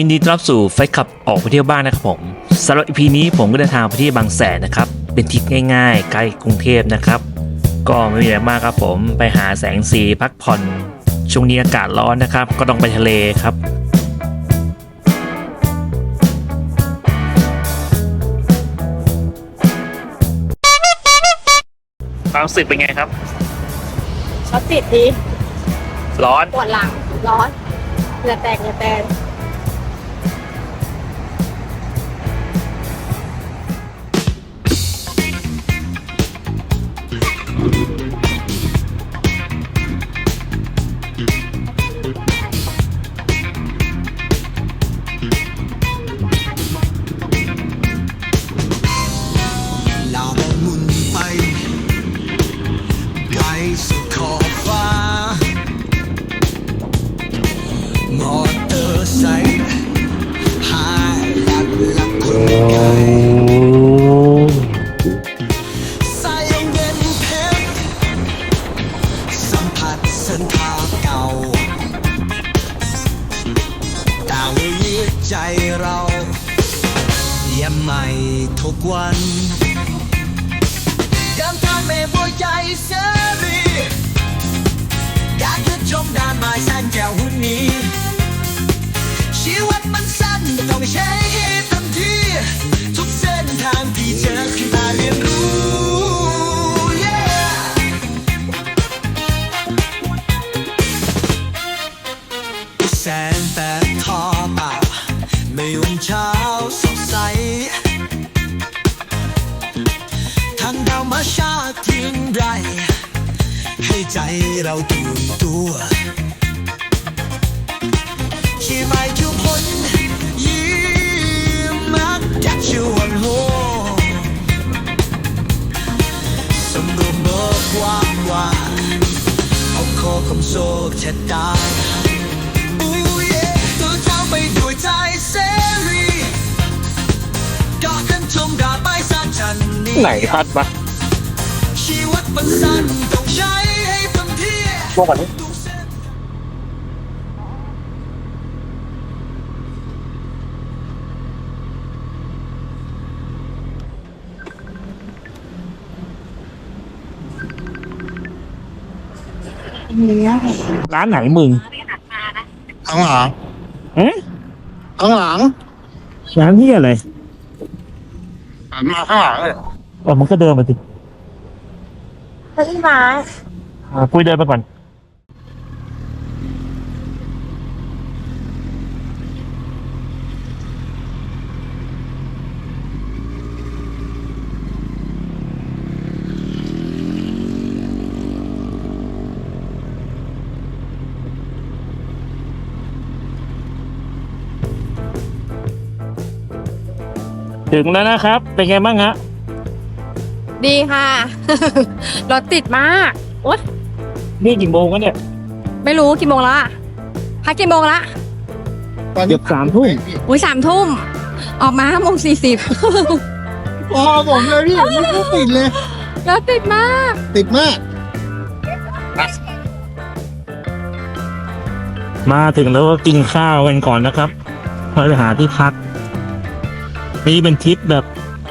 ยินดีต้อนรับสู่ไฟขับออกไปเที่ยวบ้านนะครับผมสำหรับ EP นี้ผมก็เดินทางไปที่บางแสนนะครับ เป็นทริปง่ายๆใกล้กรุงเทพนะครับ ก็ไม่มีอะไรมากครับผมไปหาแสงสีพักผ่อนช่วงนี้อากาศร้อนนะครับ ก็ต้องไปทะเลครับความรู้สึกเป็นไงครับรถติดดีร้อน ปวดหลังร้อนเหงื่อแตกเหงื่อแตกามาวมาชาเทียงไรให้ใจเราตื่นตัวที่ไม่ทุกคนยิ้มมักจะชวนโฮสำรวมเบิกความว่าเอาคอคำโศกชะตาอู้เย่ตัวเจ้าไปด้วยใจเสรีก็กันชมดาดไม้สานจันนี้ไหนพัดปะ ชีวิตมันสั้นต้องใช้ให้เต็มที่พวกมันนี้ทุกเส้นร้านไหนมึงข้างหลังเอ๊ะข้างหลังร้านที่อะไรหันมาข้างหลังเลยอ๋อมันก็เดินมาสิ เก้าอี้ไม้อ่าปุ้ยเดินไปก่อน ถึงแล้วนะครับ เป็นไงบ้างฮะ ดีค่ะ รถติดมากโอ๊ยนี่กี่โมงกันเนี่ยไม่รู้กี่โมงละพักกี่โมงละเกือบสามทุ่มอุ้ยสามทุ่ม ออกมาห้าโมงสี่สิบพอผมเลยพี่ไม่รู้ติดเลย รถติดมาก ติดมาก มาถึงแล้วก็กินข้าวกันก่อนนะครับเพื่อไปหาที่พัก นี่เป็นทริปแบบ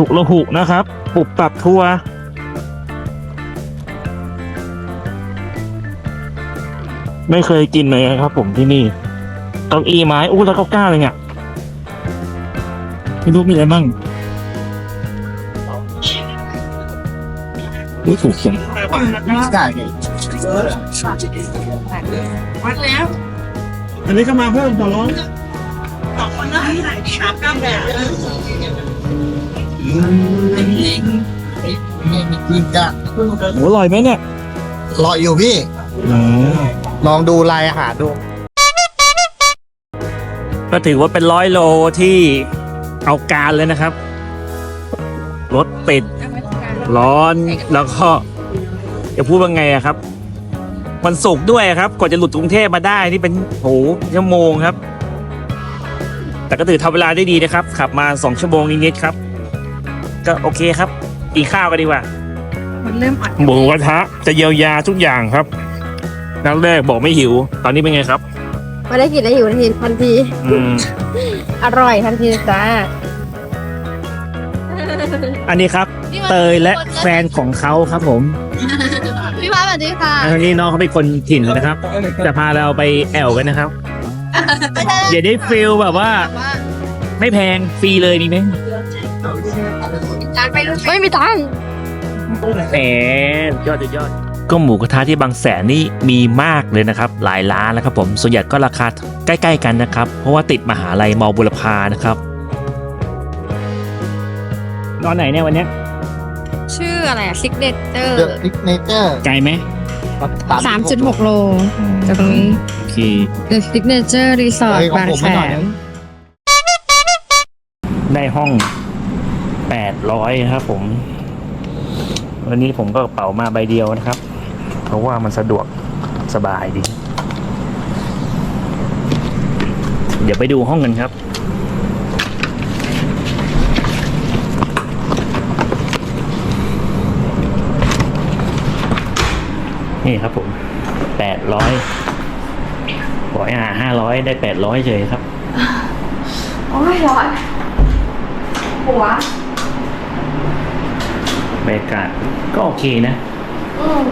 ฉุกละหุกนะครับ ปุบปรับทัวร์ไม่เคยกินเลยครับ ผมที่นี่เก้าอี้ไม้อู้แล้วเก้าก้าเลยเนี่ยไม่รู้มีอะไรบ้างนี่ถูกเขียนได้อันนี้ก็มาเพิ่มต่อร้อนกินกะ โหอร่อยไหมเนี่ยรออยู่พี่ลองดูลายอาหารดู ก็ถือว่าเป็นร้อยโลที่เอาการเลยนะครับ รถติด ร้อนแล้วก็จะพูดว่าไงอะครับวันศุกร์ด้วยครับกว่าจะหลุดกรุงเทพมาได้นี่เป็นโหชั่วโมงครับ แต่ก็ถือทำเวลาได้ดีนะครับ ขับมาสองชั่วโมงนิดๆครับ ก็โอเคครับกินข้าวกันดีกว่า มันเริ่มอ่อนหมูกระทะจะเยียวยาทุกอย่างครับนัดแรกบอกไม่หิว ตอนนี้เป็นไงครับไม่ได้กินแล้วอยู่ทันทีทันที อืม อร่อยทันทีจ้า อันนี้ครับ เตยและแฟนของเขาครับผมพี่ฟ้าสวัสดีค่ะอันนี้น้องเขาเป็นคนถิ่นนะครับ จะพาเราไปแอวกันนะครับ เดี๋ยวได้ฟิลแบบว่า ไม่แพงฟรีเลยมีไหม ไม่มีตังค์แหมยอดยอดก็หมูกระทะที่บางแสนนี่มีมากเลยนะครับ หลายร้านนะครับ ผมส่วนใหญ่ก็ราคาใกล้ ๆ กันนะครับ เพราะว่าติดมหาลัยมอบุรพานะครับนอนไหนเนี่ยวันเนี้ยชื่ออะไรอะซิกเนเจอร์เดอะซิกเนเจอร์ไกลไหมสามจุดหกโลจากตรงนี้ โอเค The Signature Resort บางแสน ได้ห้อง 800ครับผม วันนี้ผมก็กระเป๋ามาใบเดียวนะครับ เพราะว่ามันสะดวกสบายดี เดี๋ยวไปดูห้องกันครับนี่ครับผม800บอยอ่า500ได้800เฉยครับ โอ้ยร้อนหัว บรรยากาศก็โอเคนะอืม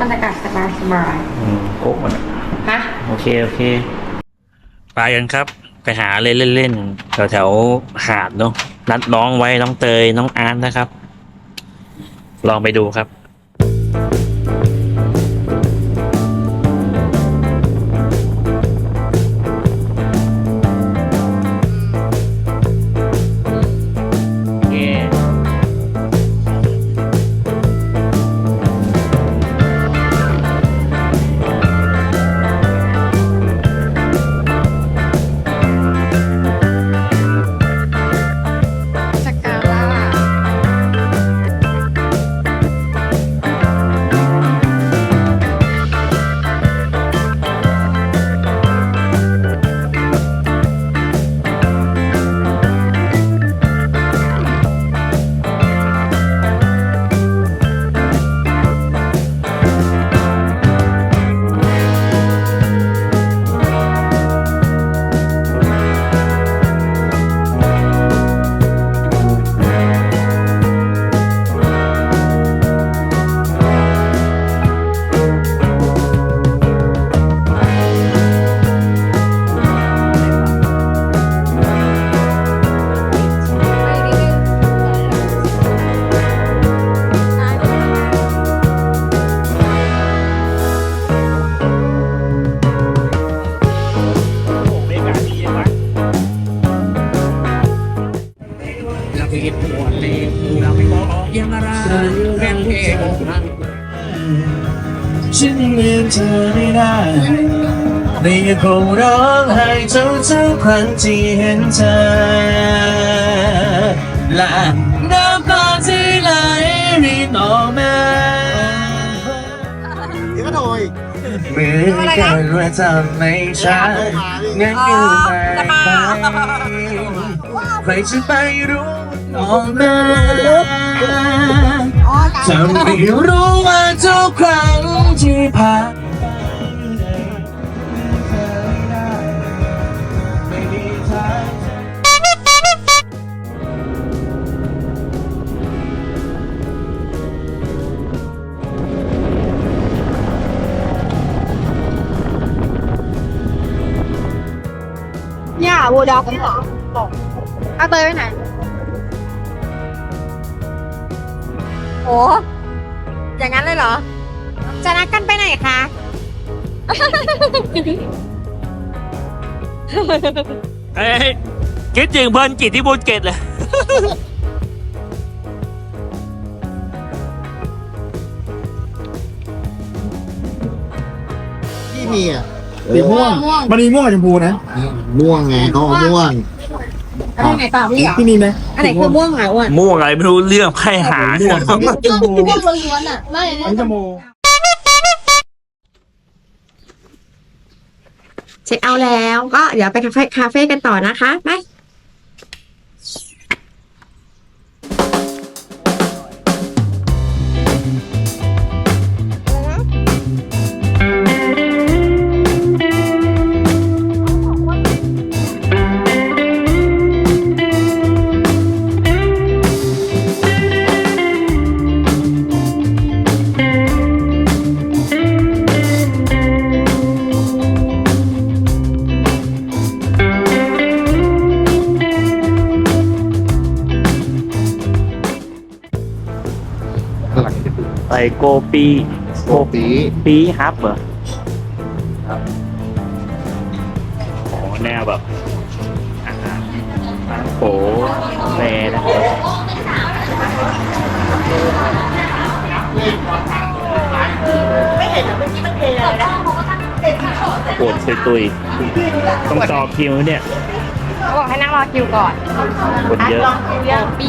บรรยากาศสบายสบายอืมโก๊กมันฮะ โอเคโอเคไปกันครับ ไปหาเล่นเล่นๆแถวแถวๆหาดเนาะนัดน้องไว้น้องเตยน้องอาร์ตนะครับ ลองไปดูครับ ในยังคงร้องไห้ทุกทุกๆครั้งที่เห็นเธอ และน้ำตาที่ไหลรินออกมาเดี๋ยวก็โดยเหมือนกันว่าทำไม่ใช่งั้นอยู่ไหนใครจะไปรู้ออกมาจะไม่รู้ว่าทุกครั้งที่ผ่าน ด็อกเหรอเอาเตยไปไหน โอ้อย่างนั้นเลยเหรอ จะนัดกันไปไหนคะ เอ้ยคิดถึงเพื่อนกิจที่บูเกตเลยที่มีอะ สีม่วง ม่วง มันมีม่วงกับชมพูนะม่วงไงเขาเอาม่วงอันไหนต่อพี่เหรอที่มีไหมอันไหนคือม่วงเหรออ้วนม่วงอะไรไม่รู้เรื่องไพ่หาม่วงครับชมพูม่วงล้วนๆอะไม่อันนี้ชมพูเช็คเอาท์แล้วก็เดี๋ยวไปคาเฟ่คาเฟ่กันต่อนะคะไป โกปีโกปีปีฮับเหรอโอ้แนวแบบอาหารร้านโผกาแฟนะครับปวดตุยๆต้องต่อคิวเนี่ย เขาบอกให้นั่งรอคิวก่อนคนเยอะเยอะปี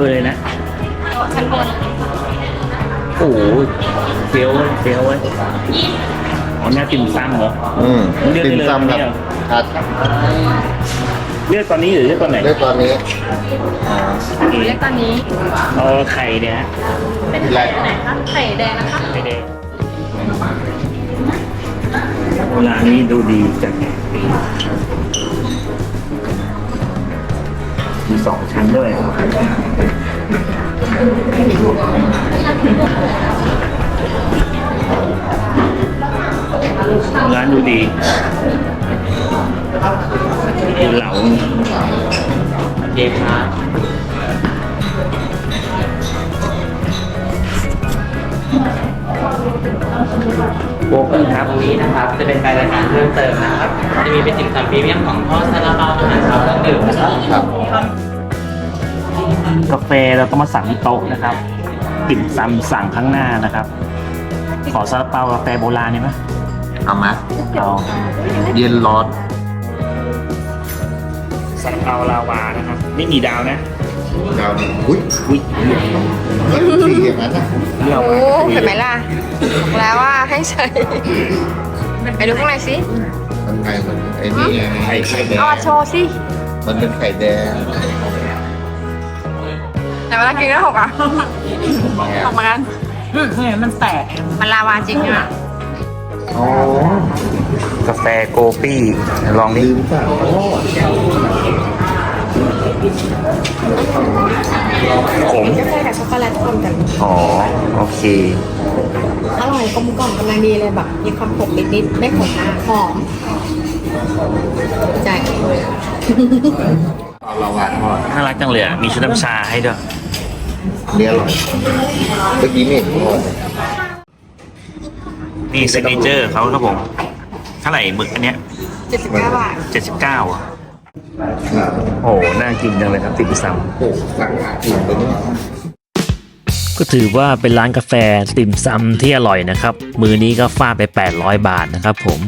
ออเลยนะชั้นบนโอ้โหเฟี้ยวเว้ยเฟี้ยวเว้ยอ๋อแนวติ่มซำเหรออืมเลือกได้ติ่มเลยซำครับเนี่ยครับเลือกตอนนี้หรือเลือกตอนไหนเลือกตอนนี้อ่าเรียกตอนนี้ เอาไข่เนี่ยฮะเป็นไข่ไหนคะไข่แดงนะคะไข่แดงร้านนี้ดูดีจัง มีสองชั้นด้วยร้านดูดีดูเหลาเกมฮา โบกิ้งครับตรงนี้นะครับ จะเป็นรายการเพิ่มเติมนะครับ จะมีเป็นติ่มซำพรีเมียมของทอดซาลาเปาอาหารเช้าเครื่องดื่มนะครับครับกาแฟเราต้องมาสั่งที่โต๊ะนะครับติ่มซำสั่งข้างหน้านะครับ ขอซาลาเปากาแฟโบราณได้ไหมเอามาเอาเย็นร้อนซาลาเปาลาวานะครับ ไม่มีดาวนะ ดาวนี่อุ้ยอุ้ยสีอย่างนั้นนะเลือกโอ้มาเห็นไหมล่ะบอกแล้วว่าให้ใส่ไปดูข้างในสิมันไงมันไอ้นี่ไงไข่ไข่แดงเอามาโชว์สิมันเป็นไข่แดงแต่เวลากินก็หกอะหกเหมือนกันมันแตกมันลาวาจริงอะอ๋อกาแฟโกปี้ลองดิลืมเปล่า ขมกาแฟกับช็อกโกแลตรวมกัน อ๋อ โอเค อร่อยกลมกล่อมกำลังดีเลยแบบ มีความขมนิดๆไม่ขมมากหอมใจเอาลาวาทอดน่ารักจังเลยอะมีชุดน้ำชาให้ด้วยเนี่ยอร่อยเมื่อกี้นี่ทอดนี่ซิกเนเจอร์เขาครับผม เท่าไหร่หมึกอันเนี้ยเจ็ดสิบเก้าบาทเจ็ดสิบเก้าอะครับ โอ้โหน่ากินจังเลยครับติ่มซำโอ้สั่งหารไปเนี่ยก็ถือว่าเป็นร้านกาแฟติ่มซำที่อร่อยนะครับ มือนี้ก็ฟาดไป 800 บาทนะครับผม